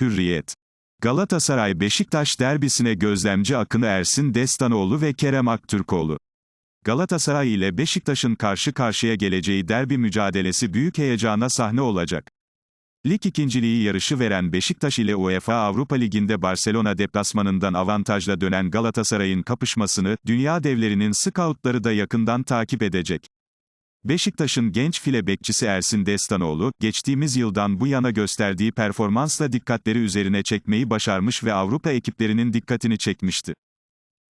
Hürriyet. Galatasaray Beşiktaş derbisine gözlemci Akını Ersin Destanoğlu ve Kerem Aktürkoğlu. Galatasaray ile Beşiktaş'ın karşı karşıya geleceği derbi mücadelesi büyük heyecana sahne olacak. Lig ikinciliği yarışı veren Beşiktaş ile UEFA Avrupa Ligi'nde Barcelona deplasmanından avantajla dönen Galatasaray'ın kapışmasını, dünya devlerinin scoutları da yakından takip edecek. Beşiktaş'ın genç file bekçisi Ersin Destanoğlu, geçtiğimiz yıldan bu yana gösterdiği performansla dikkatleri üzerine çekmeyi başarmış ve Avrupa ekiplerinin dikkatini çekmişti.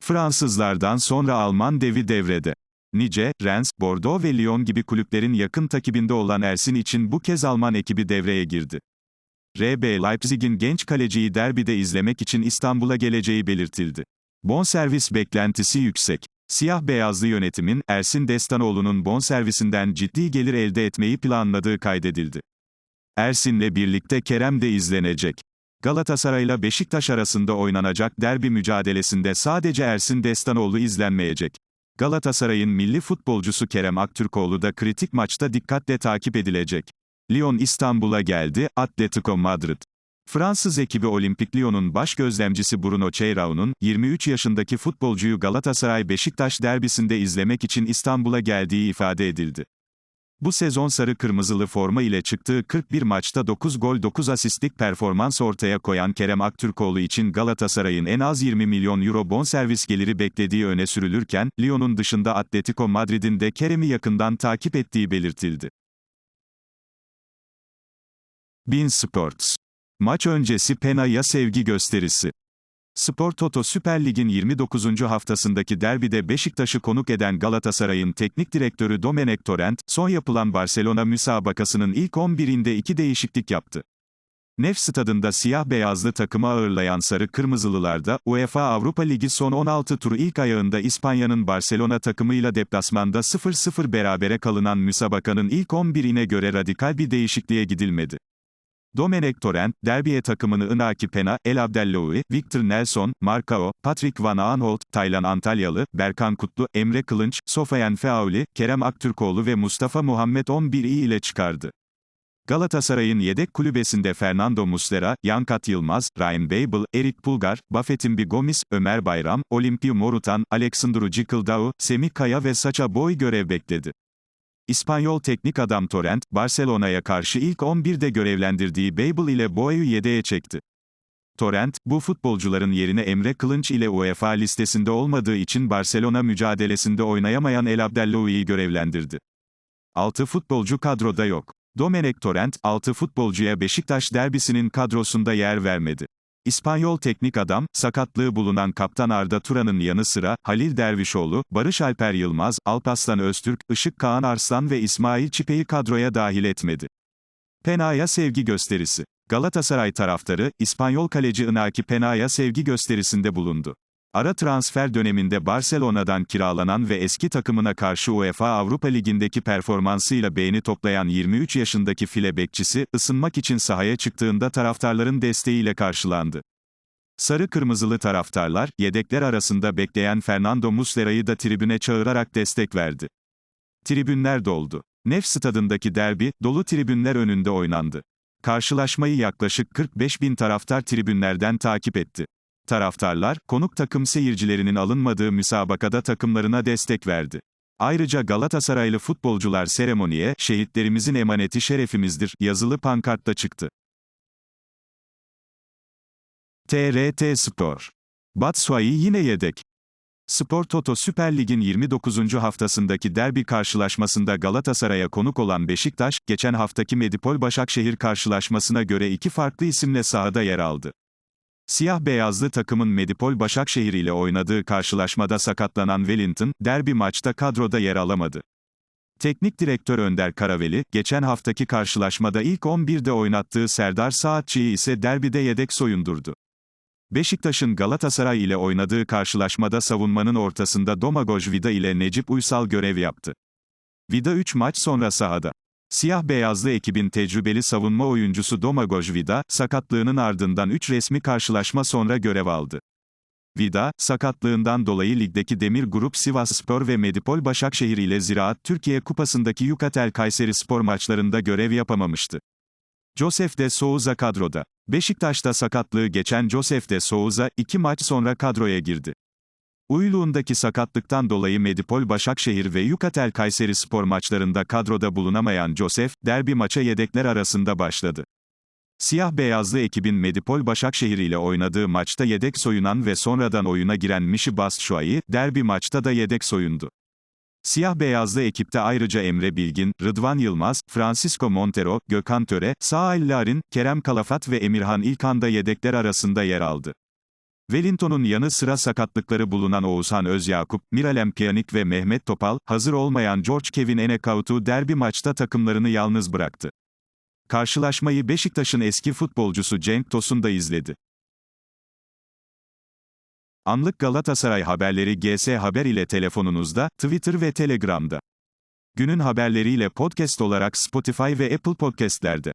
Fransızlardan sonra Alman devi devrede. Nice, Rennes, Bordeaux ve Lyon gibi kulüplerin yakın takibinde olan Ersin için bu kez Alman ekibi devreye girdi. RB Leipzig'in genç kaleciyi derbide izlemek için İstanbul'a geleceği belirtildi. Bonservis beklentisi yüksek. Siyah-beyazlı yönetimin, Ersin Destanoğlu'nun bonservisinden ciddi gelir elde etmeyi planladığı kaydedildi. Ersin'le birlikte Kerem de izlenecek. Galatasaray'la Beşiktaş arasında oynanacak derbi mücadelesinde sadece Ersin Destanoğlu izlenmeyecek. Galatasaray'ın milli futbolcusu Kerem Aktürkoğlu da kritik maçta dikkatle takip edilecek. Lyon İstanbul'a geldi, Atletico Madrid. Fransız ekibi Olimpik Lyon'un baş gözlemcisi Bruno Cheirao'nun, 23 yaşındaki futbolcuyu Galatasaray-Beşiktaş derbisinde izlemek için İstanbul'a geldiği ifade edildi. Bu sezon sarı kırmızılı forma ile çıktığı 41 maçta 9 gol 9 asistlik performans ortaya koyan Kerem Aktürkoğlu için Galatasaray'ın en az 20 milyon euro bonservis geliri beklediği öne sürülürken, Lyon'un dışında Atletico Madrid'in de Kerem'i yakından takip ettiği belirtildi. Bin Sports. Maç öncesi Pena'ya sevgi gösterisi. Spor Toto Süper Lig'in 29. haftasındaki derbide Beşiktaş'ı konuk eden Galatasaray'ın teknik direktörü Domenech Torrent, son yapılan Barcelona müsabakasının ilk 11'inde iki değişiklik yaptı. Nef stadında siyah-beyazlı takımı ağırlayan Sarı Kırmızılılarda, UEFA Avrupa Ligi son 16 turu ilk ayağında İspanya'nın Barcelona takımıyla deplasmanda 0-0 berabere kalınan müsabakanın ilk 11'ine göre radikal bir değişikliğe gidilmedi. Domenech Torrent, derbiye takımını Inaki Pena, El Abdelloui, Victor Nelson, Marcao, Patrick Van Aanholt, Taylan Antalyalı, Berkan Kutlu, Emre Kılınç, Sofiane Feauli, Kerem Aktürkoğlu ve Mustafa Muhammed 11 ile çıkardı. Galatasaray'ın yedek kulübesinde Fernando Muslera, Yankat Yılmaz, Ryan Babel, Erik Pulgar, Bafetimbi Gomis, Ömer Bayram, Olimpio Morutan, Alexandru Cicildao, Semih Kaya ve Saça Boy görev bekledi. İspanyol teknik adam Torrent, Barcelona'ya karşı ilk 11'de görevlendirdiği Babel ile Boy'u yedeğe çekti. Torrent, bu futbolcuların yerine Emre Kılınç ile UEFA listesinde olmadığı için Barcelona mücadelesinde oynayamayan El Abdelloui'yi görevlendirdi. 6 futbolcu kadroda yok. Domenech Torrent, 6 futbolcuya Beşiktaş derbisinin kadrosunda yer vermedi. İspanyol teknik adam, sakatlığı bulunan kaptan Arda Turan'ın yanı sıra, Halil Dervişoğlu, Barış Alper Yılmaz, Alpaslan Öztürk, Işık Kaan Arslan ve İsmail Çipe'yi kadroya dahil etmedi. Pena'ya sevgi gösterisi. Galatasaray taraftarı, İspanyol kaleci Inaki Pena'ya sevgi gösterisinde bulundu. Ara transfer döneminde Barcelona'dan kiralanan ve eski takımına karşı UEFA Avrupa Ligi'ndeki performansıyla beğeni toplayan 23 yaşındaki file bekçisi, ısınmak için sahaya çıktığında taraftarların desteğiyle karşılandı. Sarı kırmızılı taraftarlar, yedekler arasında bekleyen Fernando Muslera'yı da tribüne çağırarak destek verdi. Tribünler doldu. Nef stadındaki derbi, dolu tribünler önünde oynandı. Karşılaşmayı yaklaşık 45 bin taraftar tribünlerden takip etti. Taraftarlar, konuk takım seyircilerinin alınmadığı müsabakada takımlarına destek verdi. Ayrıca Galatasaraylı futbolcular seremoniye, şehitlerimizin emaneti şerefimizdir, yazılı pankartla çıktı. TRT Spor. Batshuayi yine yedek. Spor Toto Süper Lig'in 29. haftasındaki derbi karşılaşmasında Galatasaray'a konuk olan Beşiktaş, geçen haftaki Medipol Başakşehir karşılaşmasına göre iki farklı isimle sahada yer aldı. Siyah-beyazlı takımın Medipol Başakşehir ile oynadığı karşılaşmada sakatlanan Wellington, derbi maçta kadroda yer alamadı. Teknik direktör Önder Karaveli, geçen haftaki karşılaşmada ilk 11'de oynattığı Serdar Saatçı'yı ise derbide yedek soyundurdu. Beşiktaş'ın Galatasaray ile oynadığı karşılaşmada savunmanın ortasında Domagoj Vida ile Necip Uysal görev yaptı. Vida 3 maç sonra sahada. Siyah-beyazlı ekibin tecrübeli savunma oyuncusu Domagoj Vida, sakatlığının ardından 3 resmi karşılaşma sonra görev aldı. Vida, sakatlığından dolayı ligdeki Demir Grup Sivasspor ve Medipol Başakşehir ile Ziraat Türkiye Kupası'ndaki Yukatel Kayseri Spor maçlarında görev yapamamıştı. Josef de Souza kadroda. Beşiktaş'ta sakatlığı geçen Josef de Souza, iki maç sonra kadroya girdi. Uyluğundaki sakatlıktan dolayı Medipol Başakşehir ve Yukatel Kayseri spor maçlarında kadroda bulunamayan Josef, derbi maça yedekler arasında başladı. Siyah beyazlı ekibin Medipol Başakşehir ile oynadığı maçta yedek soyunan ve sonradan oyuna giren Mişi Bastşuay'ı, derbi maçta da yedek soyundu. Siyah beyazlı ekipte ayrıca Emre Bilgin, Rıdvan Yılmaz, Francisco Montero, Gökhan Töre, Sağal Larin, Kerem Kalafat ve Emirhan İlkan da yedekler arasında yer aldı. Wellington'un yanı sıra sakatlıkları bulunan Oğuzhan Özyakup, Miralem Pjanic ve Mehmet Topal, hazır olmayan George Kevin Enekautu derbi maçta takımlarını yalnız bıraktı. Karşılaşmayı Beşiktaş'ın eski futbolcusu Cenk Tosun da izledi. Anlık Galatasaray haberleri GS Haber ile telefonunuzda, Twitter ve Telegram'da. Günün haberleriyle podcast olarak Spotify ve Apple Podcast'lerde.